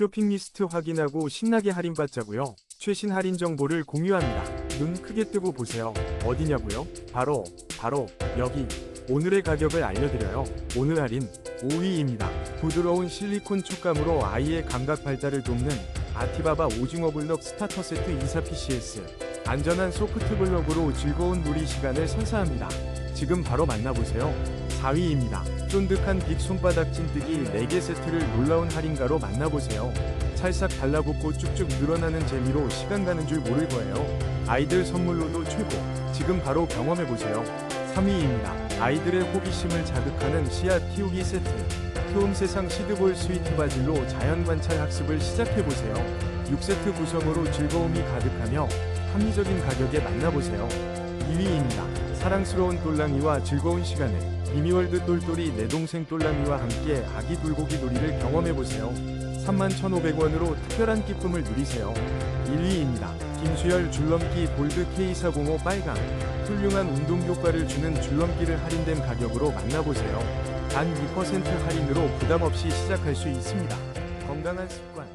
쇼핑 리스트 확인하고 신나게 할인받자고요. 최신 할인 정보를 공유합니다. 눈 크게 뜨고 보세요. 어디냐고요? 바로 바로 여기. 오늘의 가격을 알려드려요. 오늘 할인 5위입니다. 부드러운 실리콘 촉감으로 아이의 감각 발달을 돕는 아티바바 오징어 블럭 스타터 세트 24 PCS. 안전한 소프트 블럭으로 즐거운 놀이 시간을 선사합니다. 지금 바로 만나보세요. 4위입니다. 쫀득한 빅 손바닥 찐뜨기 4개 세트를 놀라운 할인가로 만나보세요. 찰싹 달라붙고 쭉쭉 늘어나는 재미로 시간 가는 줄 모를 거예요. 아이들 선물로도 최고. 지금 바로 경험해보세요. 3위입니다. 아이들의 호기심을 자극하는 씨앗 키우기 세트. 효음 세상 시드볼 스위트 바질로 자연 관찰 학습을 시작해보세요. 6세트 구성으로 즐거움이 가득하며 합리적인 가격에 만나보세요. 2위입니다. 사랑스러운 똘랑이와 즐거운 시간을 미미월드 똘똘이 내 동생 똘랑이와 함께 아기 불고기 놀이를 경험해보세요. 31,500원으로 특별한 기쁨을 누리세요. 1위입니다. 김수열 줄넘기 볼드 K405 빨강 훌륭한 운동 효과를 주는 줄넘기를 할인된 가격으로 만나보세요. 단 2% 할인으로 부담 없이 시작할 수 있습니다. 건강한 습관